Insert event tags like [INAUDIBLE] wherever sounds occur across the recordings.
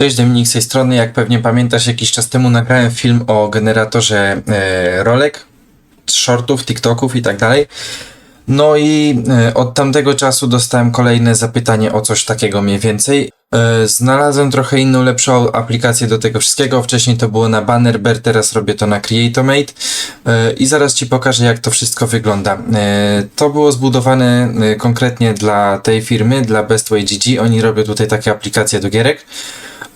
Cześć Dominik z tej strony. Jak pewnie pamiętasz, jakiś czas temu nagrałem film o generatorze e, rolek, shortów, TikToków i tak dalej. No i e, od tamtego czasu dostałem kolejne zapytanie o coś takiego mniej więcej. E, znalazłem trochę inną, lepszą aplikację do tego wszystkiego. Wcześniej to było na Bannerbear, teraz robię to na Creatomate. E, I zaraz Ci pokażę, jak to wszystko wygląda. E, to było zbudowane e, konkretnie dla tej firmy, dla Bestway GG. Oni robią tutaj takie aplikacje do gierek.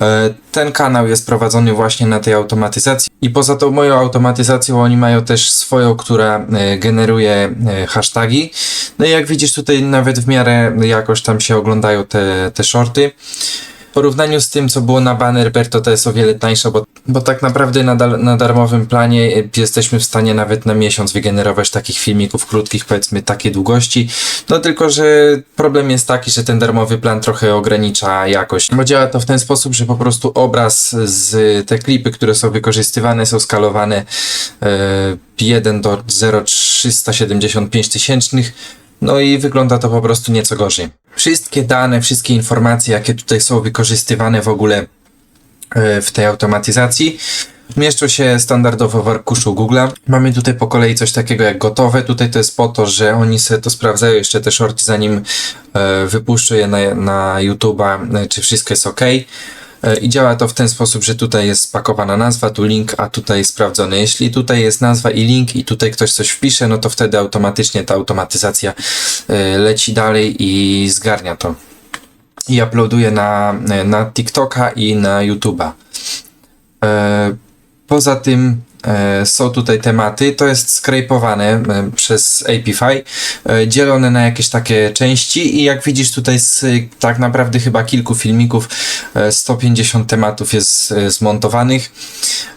E, Ten kanał jest prowadzony właśnie na tej automatyzacji i poza tą moją automatyzacją oni mają też swoją, która e, generuje e, hasztagi. No i jak widzisz tutaj nawet w miarę jakoś tam się oglądają te, te shorty. W porównaniu z tym, co było na Bannerbear, to jest o wiele tańsze, bo, bo tak naprawdę na, na darmowym planie e, jesteśmy w stanie nawet na miesiąc wygenerować takich filmików krótkich, powiedzmy takiej długości. No tylko, że problem jest taki, że ten darmowy plan trochę ogranicza jakość. Bo działa to w ten sposób, że po prostu obraz z te klipy, które są wykorzystywane, są skalowane e, 1 do 0,375 tysięcznych. No i wygląda to po prostu nieco gorzej. Wszystkie dane, wszystkie informacje, jakie tutaj są wykorzystywane w ogóle e, w tej automatyzacji, mieszczą się standardowo w arkuszu Google'a. Mamy tutaj po kolei coś takiego jak gotowe. Tutaj to jest po to, że oni sobie to sprawdzają jeszcze te shorty, zanim e, wypuszczą je na, na YouTube'a, e, czy wszystko jest ok. E, I działa to w ten sposób, że tutaj jest spakowana nazwa, tu link, a tutaj sprawdzony. Jeśli tutaj jest nazwa i link i tutaj ktoś coś wpisze, no to wtedy automatycznie ta automatyzacja e, leci dalej i zgarnia to. I uploaduje na, na TikToka i na YouTube'a. E, Poza tym e, są tutaj tematy, to jest skrejpowane e, przez Apify, e, dzielone na jakieś takie części i jak widzisz tutaj z e, tak naprawdę chyba kilku filmików e, 150 tematów jest e, zmontowanych.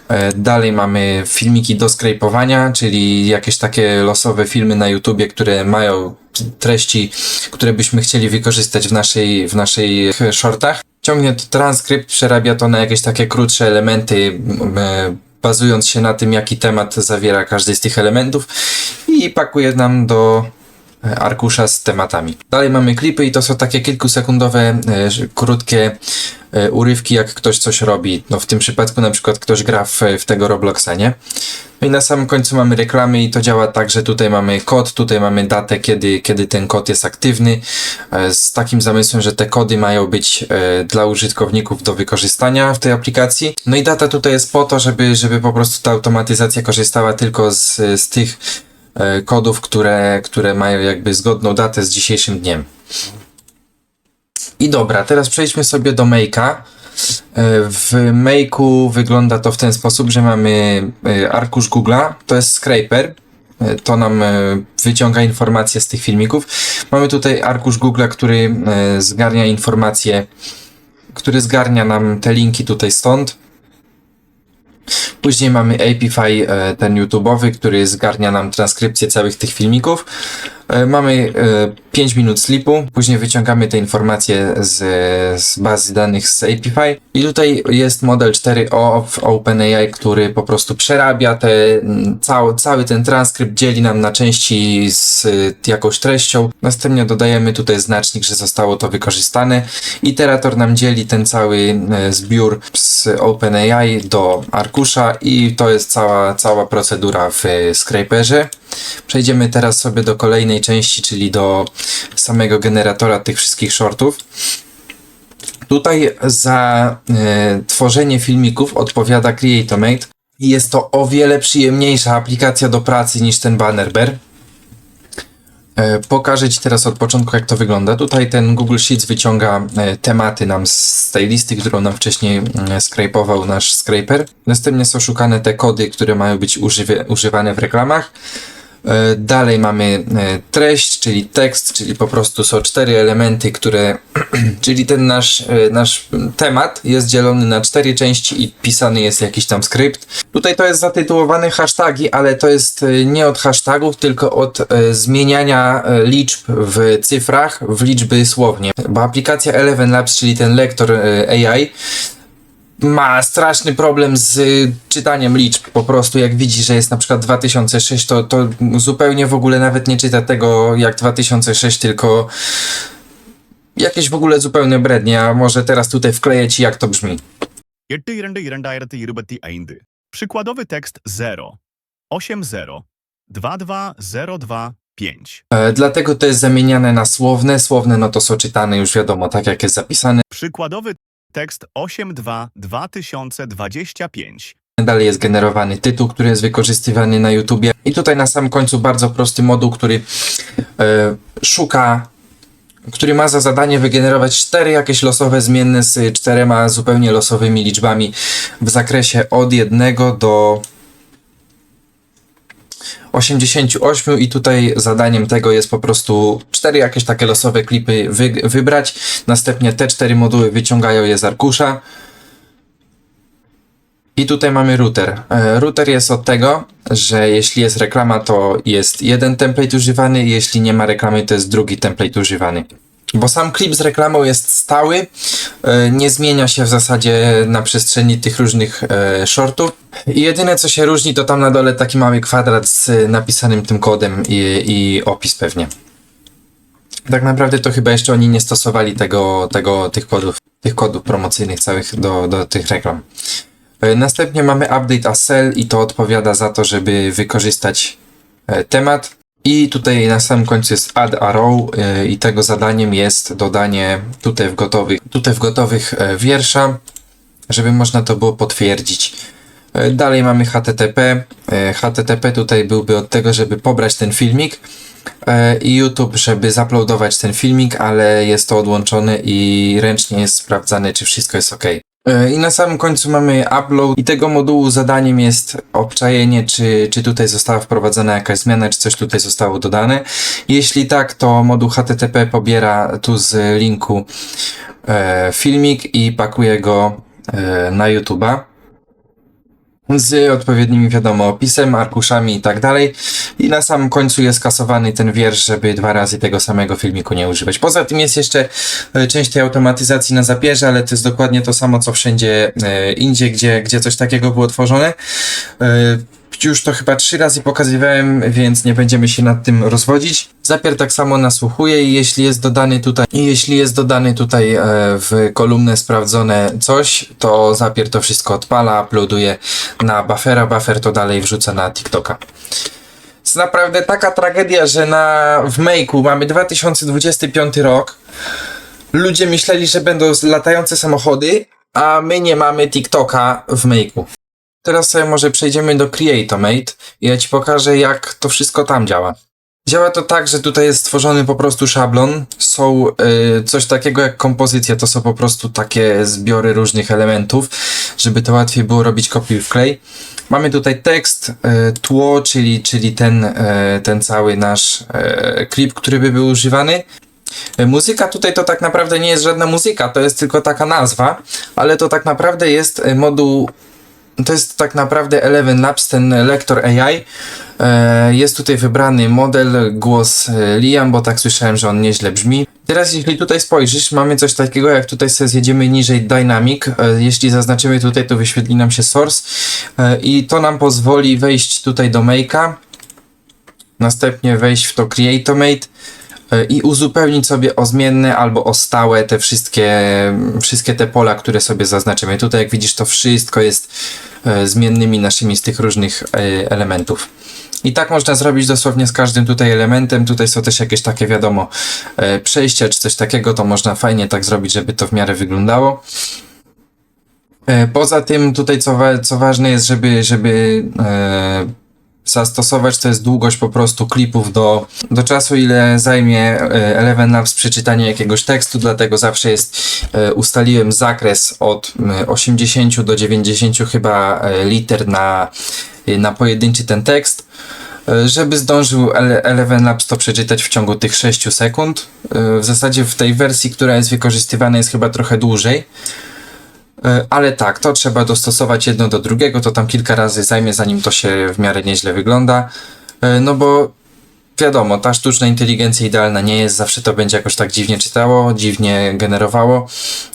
E, Dalej mamy filmiki do skrejpowania, czyli jakieś takie losowe filmy na YouTubie, które mają treści, które byśmy chcieli wykorzystać w naszej, w naszej shortach. Ciągnie to transkrypt, przerabia to na jakieś takie krótsze elementy, e, bazując się na tym, jaki temat zawiera każdy z tych elementów i pakuje nam do arkusza z tematami. Dalej mamy klipy i to są takie kilkusekundowe, e, krótkie e, urywki, jak ktoś coś robi. No w tym przypadku na przykład ktoś gra w, w tego Robloxa, nie? No i na samym końcu mamy reklamy i to działa tak, że tutaj mamy kod, tutaj mamy datę, kiedy, kiedy ten kod jest aktywny, e, z takim zamysłem, że te kody mają być e, dla użytkowników do wykorzystania w tej aplikacji. No i data tutaj jest po to, żeby, żeby po prostu ta automatyzacja korzystała tylko z, z tych e, kodów, które, które mają jakby zgodną datę z dzisiejszym dniem. I dobra, teraz przejdźmy sobie do Make'a. E, W Make'u wygląda to w ten sposób, że mamy e, arkusz Google'a, to jest scraper, e, to nam e, wyciąga informacje z tych filmików. Mamy tutaj arkusz Google'a, który e, zgarnia informacje, który zgarnia nam te linki tutaj stąd. Później mamy Apify, e, ten YouTube'owy, który zgarnia nam transkrypcję całych tych filmików. E, Mamy e, 5 minut slipu, później wyciągamy te informacje z, z bazy danych z Apify i tutaj jest model 4o w OpenAI, który po prostu przerabia te, cały, cały ten transkrypt, dzieli nam na części z jakąś treścią. Następnie dodajemy tutaj znacznik, że zostało to wykorzystane. Iterator nam dzieli ten cały e, zbiór z OpenAI do arkusza i to jest cała, cała procedura w e, Scraperze. Przejdziemy teraz sobie do kolejnej części, czyli do samego generatora tych wszystkich shortów. Tutaj za e, tworzenie filmików odpowiada Creatomate i jest to o wiele przyjemniejsza aplikacja do pracy niż ten Bannerbear. E, Pokażę Ci teraz od początku, jak to wygląda. Tutaj ten Google Sheets wyciąga e, tematy nam z tej listy, którą nam wcześniej mm, scrapował nasz scraper. Następnie są szukane te kody, które mają być używie, używane w reklamach. E, Dalej mamy e, treść, czyli tekst, czyli po prostu są cztery elementy, które, [CLEARS THROAT] czyli ten nasz, e, nasz temat jest dzielony na cztery części i pisany jest jakiś tam skrypt. Tutaj to jest zatytułowane hashtagi, ale to jest nie od hashtagów, tylko od zmieniania liczb w cyfrach w liczby słownie. Bo aplikacja Eleven Labs, czyli ten lektor AI, ma straszny problem z y, czytaniem liczb. Po prostu jak widzi, że jest na przykład 2006, to, to zupełnie w ogóle nawet nie czyta tego jak 2006, tylko jakieś w ogóle zupełne brednie. A może teraz tutaj wkleję ci jak to brzmi. Przykładowy tekst 0 8.0 2.2.0.2 dlatego to jest zamieniane na słowne. Słowne no to są czytane już wiadomo, tak jak jest zapisane. Przykładowy tekst 82 2025 Dalej jest generowany tytuł, który jest wykorzystywany na YouTubie. I tutaj na samym końcu bardzo prosty moduł, który e, szuka, który ma za zadanie wygenerować cztery jakieś losowe zmienne z czterema zupełnie losowymi liczbami w zakresie od 1 do 88 i tutaj zadaniem tego jest po prostu cztery jakieś takie losowe klipy wy, wybrać. Następnie te cztery moduły wyciągają je z arkusza. I tutaj mamy router. E, Router jest od tego, że jeśli jest reklama, to jest jeden template używany, jeśli nie ma reklamy, to jest drugi template używany. Bo sam klip z reklamą jest stały, e, nie zmienia się w zasadzie na przestrzeni tych różnych e, shortów. I jedyne co się różni, to tam na dole taki mały kwadrat z napisanym tym kodem i, i opis pewnie. Tak naprawdę to chyba jeszcze oni nie stosowali tego, tego, tych kodów, tych kodów promocyjnych całych do, do tych reklam. E, Następnie mamy update ASL i to odpowiada za to, żeby wykorzystać temat. I tutaj na samym końcu jest add arrow e, i tego zadaniem jest dodanie tutaj w gotowych, tutaj w gotowych e, wiersza, żeby można to było potwierdzić. E, Dalej mamy HTTP. E, HTTP tutaj byłby od tego, żeby pobrać ten filmik i YouTube, żeby zaploadować ten filmik, ale jest to odłączone i ręcznie jest sprawdzane, czy wszystko jest ok. E, I na samym końcu mamy upload i tego modułu zadaniem jest obczajenie, czy, czy tutaj została wprowadzona jakaś zmiana, czy coś tutaj zostało dodane. Jeśli tak, to moduł HTTP pobiera tu z linku e, filmik i pakuje go e, na YouTube'a z odpowiednimi, wiadomo, opisem, arkuszami i tak dalej. I na samym końcu jest kasowany ten wiersz, żeby dwa razy tego samego filmiku nie używać. Poza tym jest jeszcze e, część tej automatyzacji na zapierze, ale to jest dokładnie to samo, co wszędzie e, indziej, gdzie, gdzie coś takiego było tworzone. Już to chyba trzy razy pokazywałem, więc nie będziemy się nad tym rozwodzić. Zapier tak samo nasłuchuje i jeśli jest dodany tutaj, i jeśli jest dodany tutaj e, w kolumnę sprawdzone coś, to Zapier to wszystko odpala, uploaduje na buffera, buffer to dalej wrzuca na TikToka. Jest naprawdę taka tragedia, że na, w Make'u mamy 2025 rok. Ludzie myśleli, że będą latające samochody, a my nie mamy TikToka w Make'u. Teraz sobie może przejdziemy do Creatomate i ja Ci pokażę, jak to wszystko tam działa. Działa to tak, że tutaj jest stworzony po prostu szablon. Są y, coś takiego jak kompozycja, to są po prostu takie zbiory różnych elementów, żeby to łatwiej było robić kopiuj wklej. Mamy tutaj tekst, y, tło, czyli, czyli ten, y, ten cały nasz y, klip, który by był używany. Muzyka tutaj to tak naprawdę nie jest żadna muzyka, to jest tylko taka nazwa, ale to tak naprawdę jest moduł to jest tak naprawdę Eleven Labs, ten lektor AI. E, Jest tutaj wybrany model, głos e, Liam, bo tak słyszałem, że on nieźle brzmi. Teraz jeśli tutaj spojrzysz, mamy coś takiego, jak tutaj sobie zjedziemy niżej Dynamic. E, Jeśli zaznaczymy tutaj, to wyświetli nam się Source i to nam pozwoli wejść tutaj do Make'a. Następnie wejść w to Creatomate i uzupełnić sobie o zmienne albo o stałe te wszystkie, wszystkie te pola, które sobie zaznaczymy. Tutaj jak widzisz to wszystko jest e, zmiennymi naszymi z tych różnych e, elementów. I tak można zrobić dosłownie z każdym tutaj elementem. Tutaj są też jakieś takie wiadomo e, przejścia czy coś takiego, to można fajnie tak zrobić, żeby to w miarę wyglądało. E, Poza tym tutaj co, wa- co ważne jest, żeby, żeby e, zastosować, to jest długość po prostu klipów do, do czasu, ile zajmie e, Eleven Labs przeczytanie jakiegoś tekstu, dlatego zawsze jest, e, ustaliłem zakres od m, 80 do 90 chyba e, liter na, na pojedynczy ten tekst. Żeby zdążył Ele- Eleven Labs to przeczytać w ciągu tych 6 sekund. W zasadzie w tej wersji, która jest wykorzystywana jest chyba trochę dłużej. E, Ale tak, to trzeba dostosować jedno do drugiego, to tam kilka razy zajmie, zanim to się w miarę nieźle wygląda. E, No bo wiadomo, ta sztuczna inteligencja idealna nie jest, zawsze to będzie jakoś tak dziwnie czytało, dziwnie generowało.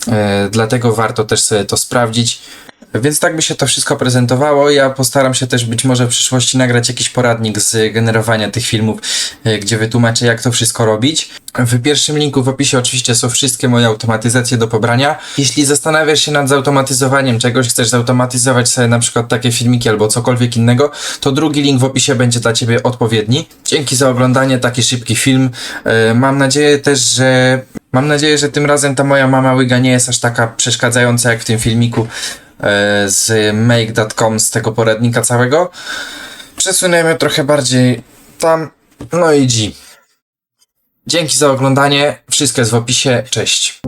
E, Dlatego warto też sobie to sprawdzić. Więc tak by się to wszystko prezentowało. Ja postaram się też być może w przyszłości nagrać jakiś poradnik z generowania tych filmów, e, gdzie wytłumaczę jak to wszystko robić. W pierwszym linku w opisie oczywiście są wszystkie moje automatyzacje do pobrania. Jeśli zastanawiasz się nad zautomatyzowaniem czegoś, chcesz zautomatyzować sobie na przykład takie filmiki albo cokolwiek innego, to drugi link w opisie będzie dla Ciebie odpowiedni. Dzięki za oglądanie, taki szybki film. E, Mam nadzieję też, że Mam nadzieję, że tym razem ta moja mama łyga nie jest aż taka przeszkadzająca jak w tym filmiku z make.com z tego poradnika całego. Przesunęmy trochę bardziej tam. No i G. Dzięki za oglądanie. Wszystko jest w opisie. Cześć.